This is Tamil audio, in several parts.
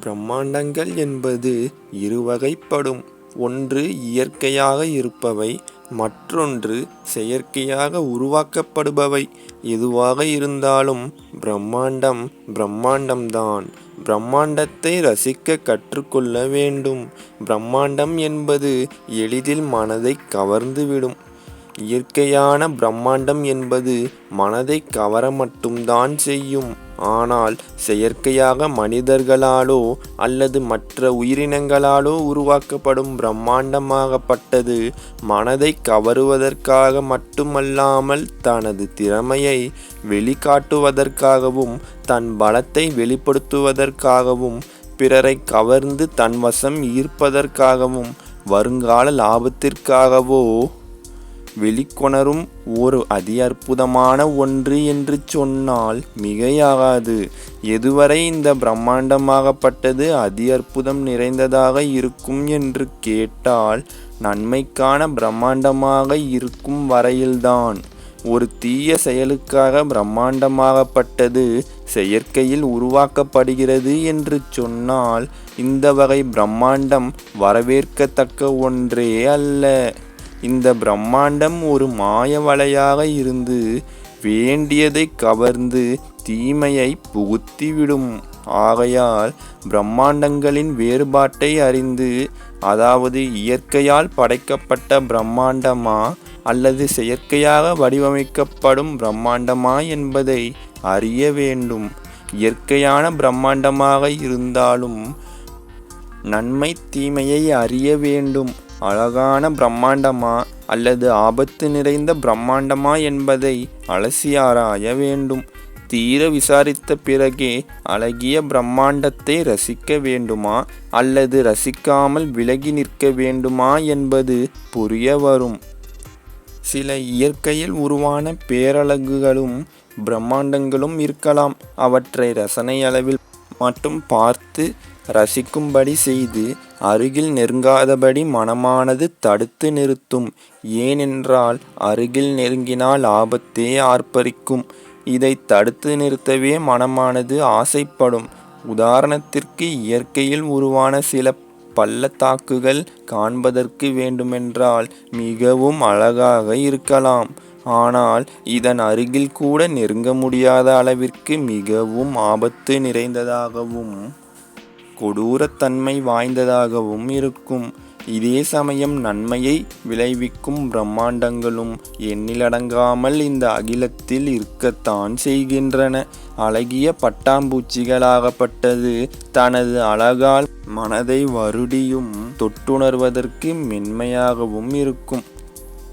பிரம்மாண்டங்கள் என்பது இருவகைப்படும். ஒன்று இயற்கையாக இருப்பவை மற்றொன்று செயற்கையாக உருவாக்கப்படுபவை. எதுவாக இருந்தாலும் பிரம்மாண்டம் பிரம்மாண்டம்தான். பிரம்மாண்டத்தை ரசிக்க கற்றுக்கொள்ள வேண்டும். பிரம்மாண்டம் என்பது எளிதில் மனதை கவர்ந்துவிடும். இயற்கையான பிரம்மாண்டம் என்பது மனதைக் கவர மட்டும்தான் செய்யும். ஆனால் செயற்கையாக மனிதர்களாலோ அல்லது மற்ற உயிரினங்களாலோ உருவாக்கப்படும் பிரம்மாண்டமாகப்பட்டது மனதை கவருவதற்காக மட்டுமல்லாமல் தனது திறமையை வெளிக்காட்டுவதற்காகவும் தன் பலத்தை வெளிப்படுத்துவதற்காகவும் பிறரை கவர்ந்து தன்வசம் ஈர்ப்பதற்காகவும் வருங்கால லாபத்திற்காகவோ வெளிக்கொணரும் ஒரு அதி அற்புதமான ஒன்று என்று சொன்னால் மிகையாகாது. எதுவரை இந்த பிரம்மாண்டமாகப்பட்டது அதியற்புதம் நிறைந்ததாக இருக்கும் என்று கேட்டால் நன்மைக்கான பிரம்மாண்டமாக இருக்கும் வரையில்தான். ஒரு தீய செயலுக்காக பிரம்மாண்டமாகப்பட்டது செயற்கையில் உருவாக்கப்படுகிறது என்று சொன்னால் இந்த வகை பிரம்மாண்டம் வரவேற்கத்தக்க ஒன்றே அல்ல. இந்த பிரம்மாண்டம் ஒரு மாய வலையாக இருந்து வேண்டியதைக் கவர்ந்து தீமையை புகுத்திவிடும். ஆகையால் பிரம்மாண்டங்களின் வேறுபாட்டை அறிந்து அதாவது இயற்கையால் படைக்கப்பட்ட பிரம்மாண்டமா அல்லது செயற்கையாக வடிவமைக்கப்படும் பிரம்மாண்டமா என்பதை அறிய வேண்டும். இயற்கையான பிரம்மாண்டமாக இருந்தாலும் நன்மை தீமையை அறிய வேண்டும். அழகான பிரம்மாண்டமா அல்லது ஆபத்து நிறைந்த பிரம்மாண்டமா என்பதை அலசியாராய வேண்டும். தீர விசாரித்த பிறகே அழகிய பிரம்மாண்டத்தை ரசிக்க வேண்டுமா அல்லது ரசிக்காமல் விலகி நிற்க வேண்டுமா என்பது புரிய வரும். சில இயற்கையில் உருவான பேரழகுகளும் பிரம்மாண்டங்களும் இருக்கலாம். அவற்றை ரசனையளவில் மட்டும் பார்த்து ரசிக்கும்படி செய்து அருகில் நெருங்காதபடி மனமானது தடுத்து நிறுத்தும். ஏனென்றால் அருகில் நெருங்கினால் ஆபத்தே ஆர்ப்பரிக்கும். இதை தடுத்து நிறுத்தவே மனமானது ஆசைப்படும். உதாரணத்திற்கு இயற்கையில் உருவான சில பள்ளத்தாக்குகள் காண்பதற்கு வேண்டுமென்றால் மிகவும் அழகாக இருக்கலாம். ஆனால் இதன் அருகில் கூட நெருங்க முடியாத அளவிற்கு மிகவும் ஆபத்து நிறைந்ததாகவும் கொடூரத்தன்மை வாய்ந்ததாகவும் இருக்கும். இதே சமயம் நன்மையை விளைவிக்கும் பிரம்மாண்டங்களும் எண்ணிலடங்காமல் இந்த அகிலத்தில் இருக்கத்தான் செய்கின்றன. அழகிய பட்டாம்பூச்சிகளாகப்பட்டது தனது அழகால் மனதை வருடியும் தொட்டுணர்வதற்கு மென்மையாகவும் இருக்கும்.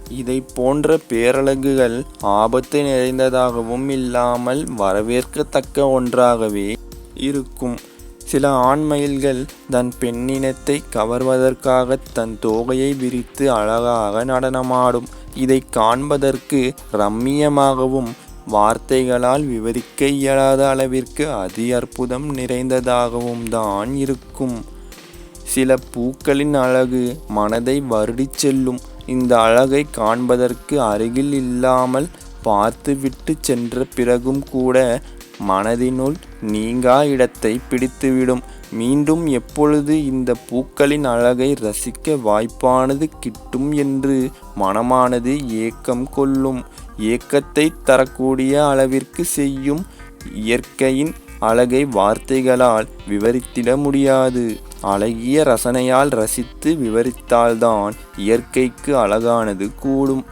இதைப் போன்ற பேரழகுகள் ஆபத்து நிறைந்ததாகவும் இல்லாமல் வரவேற்கத்தக்க ஒன்றாகவே இருக்கும். சில ஆண்மயில்கள் தன் பெண்ணினத்தை கவர்வதற்காகத் தன் தோகையை விரித்து அழகாக நடனமாடும். இதை காண்பதற்கு ரம்மியமாகவும் வார்த்தைகளால் விவரிக்க இயலாத அளவிற்கு அதி அற்புதம் நிறைந்ததாகவும் தான் இருக்கும். சில பூக்களின் அழகு மனதை வருடிச் செல்லும். இந்த அழகை காண்பதற்கு அருகில் இல்லாமல் பார்த்துவிட்டு சென்ற பிறகும் கூட மனதினுள் நீங்கா இடத்தை பிடித்துவிடும். மீண்டும் எப்பொழுது இந்த பூக்களின் அழகை ரசிக்க வாய்ப்பானது கிட்டும் என்று மனமானது ஏக்கம் கொள்ளும். ஏக்கத்தை தரக்கூடிய அளவிற்கு செய்யும் இயற்கையின் அழகை வார்த்தைகளால் விவரித்திட முடியாது. அழகிய ரசனையால் ரசித்து விவரித்தால்தான் இயற்கைக்கு அழகானது கூடும்.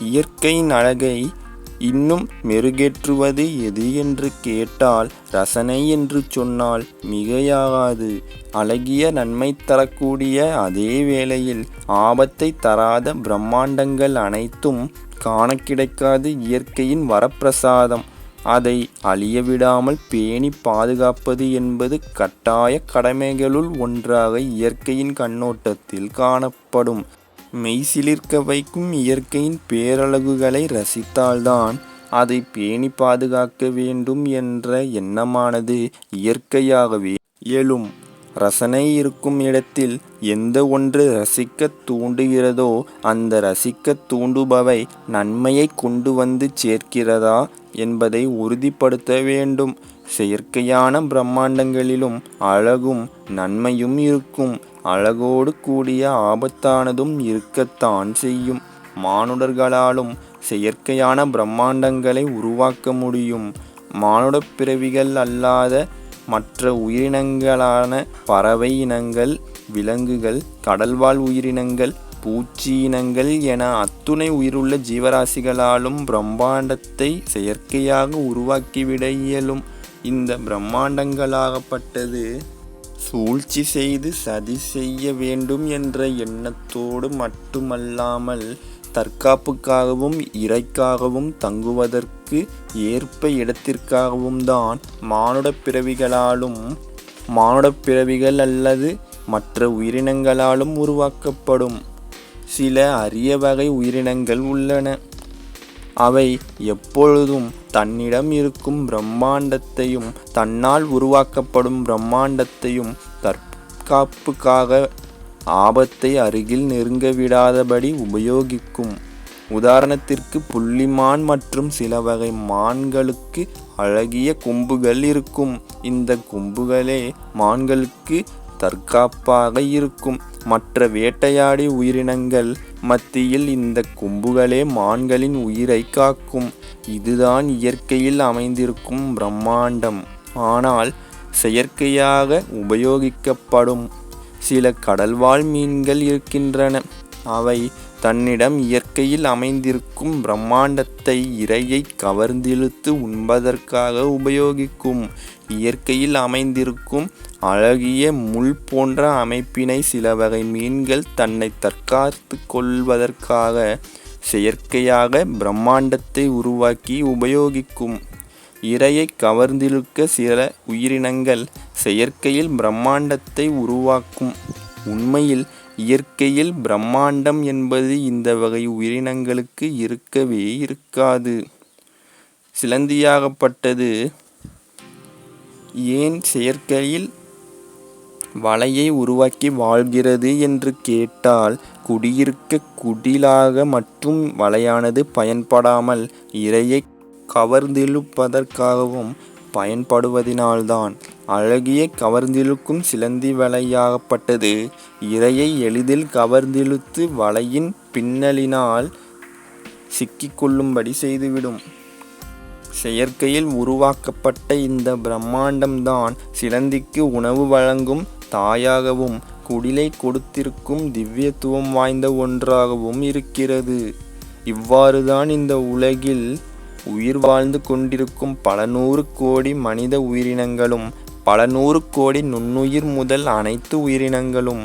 இயற்கையின் அழகை இன்னும் மெருகேற்றுவது எது என்று கேட்டால் ரசனை என்று சொன்னால் மிகையாகாது. அழகிய நன்மை தரக்கூடிய அதே வேளையில் ஆபத்தை தராத பிரம்மாண்டங்கள் அனைத்தும் காண கிடைக்காது இயற்கையின் வரப்பிரசாதம். அதை அழியவிடாமல் பேணி பாதுகாப்பது என்பது கட்டாய கடமைகளுள் ஒன்றாக இயற்கையின் கண்ணோட்டத்தில் காணப்படும். மெய்சிலிர்க்க வைக்கும் இயற்கையின் பேரழகுகளை ரசித்தால்தான் அதை பேணிப் பாதுகாக்க வேண்டும் என்ற எண்ணமானது இயற்கையாகவே எழும். ரசனை இருக்கும் இடத்தில் எந்த ஒன்று ரசிக்கத் தூண்டுகிறதோ அந்த ரசிக்கத் தூண்டுபவை நன்மையை கொண்டு வந்து சேர்க்கிறதா என்பதை உறுதிப்படுத்த வேண்டும். செயற்கையான பிரம்மாண்டங்களிலும் அழகும் நன்மையும் இருக்கும் அழகோடு கூடிய ஆபத்தானதும் இருக்கத்தான் செய்யும். மானுடர்களாலும் செயற்கையான பிரம்மாண்டங்களை உருவாக்க முடியும். மானுடப் பிறவிகள் அல்லாத மற்ற உயிரினங்களான பறவை இனங்கள் விலங்குகள் கடல்வாழ் உயிரினங்கள் பூச்சி இனங்கள் என அத்துணை உயிருள்ள ஜீவராசிகளாலும் பிரம்மாண்டத்தை செயற்கையாக உருவாக்கிவிட இயலும். இந்த பிரம்மாண்டங்களாகப்பட்டது சூழ்ச்சி செய்து சதி செய்ய வேண்டும் என்ற எண்ணத்தோடு மட்டுமல்லாமல் தற்காப்புக்காகவும் இறைக்காகவும் தங்குவதற்கு ஏற்ப இடத்திற்காகவும் தான் மானுடப் பிறவிகளாலும் மானுடப் பிறவிகள் அல்லது மற்ற உயிரினங்களாலும் உருவாக்கப்படும். சில அரிய வகை உயிரினங்கள் உள்ளன. அவை எப்பொழுதும் தன்னிடம் இருக்கும் பிரம்மாண்டத்தையும் தன்னால் உருவாக்கப்படும் பிரம்மாண்டத்தையும் தற்காப்புக்காக ஆபத்தை அருகில் நெருங்க விடாதபடி உபயோகிக்கும். உதாரணத்திற்கு புள்ளிமான் மற்றும் சில வகை மான்களுக்கு அழகிய கொம்புகள் இருக்கும். இந்த கொம்புகளே மான்களுக்கு தற்காப்பாக இருக்கும். மற்ற வேட்டையாடி உயிரினங்கள் மத்தியில் இந்த கொம்புகளே மான்களின் உயிரை காக்கும். இதுதான் இயற்கையில் அமைந்திருக்கும் பிரம்மாண்டம். ஆனால் செயற்கையாக உபயோகிக்கப்படும். சில கடல்வாழ் மீன்கள் இருக்கின்றன. அவை தன்னிடம் இயற்கையில் அமைந்திருக்கும் பிரம்மாண்டத்தை இரையை கவர்ந்திழுத்து உண்பதற்காக உபயோகிக்கும். இயற்கையில் அமைந்திருக்கும் அழகிய முள் போன்ற அமைப்பினை சில வகை மீன்கள் தன்னை தற்காத்து கொள்வதற்காக செயற்கையாக பிரம்மாண்டத்தை உருவாக்கி உபயோகிக்கும். இரையை கவர்ந்திழுக்க சில உயிரினங்கள் செயற்கையில் பிரம்மாண்டத்தை உருவாக்கும். உண்மையில் இயற்கையில் பிரம்மாண்டம் என்பது இந்த வகை உயிரினங்களுக்கு இருக்கவே இருக்காது. சிலந்தியாகப்பட்டது. ஏன் செயற்கையில் வலையை உருவாக்கி வாழ்கிறது என்று கேட்டால் குடியிருக்க குடிலாக மற்றும் வலையானது பயன்படாமல் இரையை கவர்ந்திழுப்பதற்காகவும் பயன்படுவதினால்தான் அழகிய கவர்ந்திழுக்கும் சிலந்தி வலையாகப்பட்டது. இரையை எளிதில் கவர்ந்திழுத்து வலையின் பின்னலினால் சிக்கிக்கொள்ளும்படி செய்துவிடும். செயற்கையில் உருவாக்கப்பட்ட இந்த பிரம்மாண்டம்தான் சிலந்திக்கு உணவு வழங்கும் தாயாகவும் குடிலை கொடுத்திருக்கும் திவ்யத்துவம் வாய்ந்த ஒன்றாகவும் இருக்கிறது. இவ்வாறுதான் இந்த உலகில் உயிர் வாழ்ந்து கொண்டிருக்கும் பல நூறு கோடி மனித உயிரினங்களும் பல நூறு கோடி நுண்ணுயிர் முதல் அனைத்து உயிரினங்களும்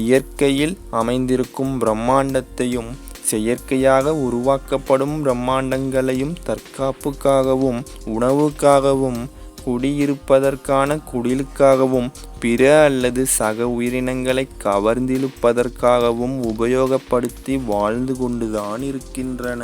இயற்கையில் அமைந்திருக்கும் பிரம்மாண்டத்தையும் செயற்கையாக உருவாக்கப்படும் பிரம்மாண்டங்களையும் தற்காப்புக்காகவும் உணவுக்காகவும் குடியிருப்பதற்கான குடிலுக்காகவும் பிற அல்லது சக உயிரினங்களை கவர்ந்திழுப்பதற்காகவும் உபயோகப்படுத்தி வாழ்ந்து கொண்டுதான் இருக்கின்றன.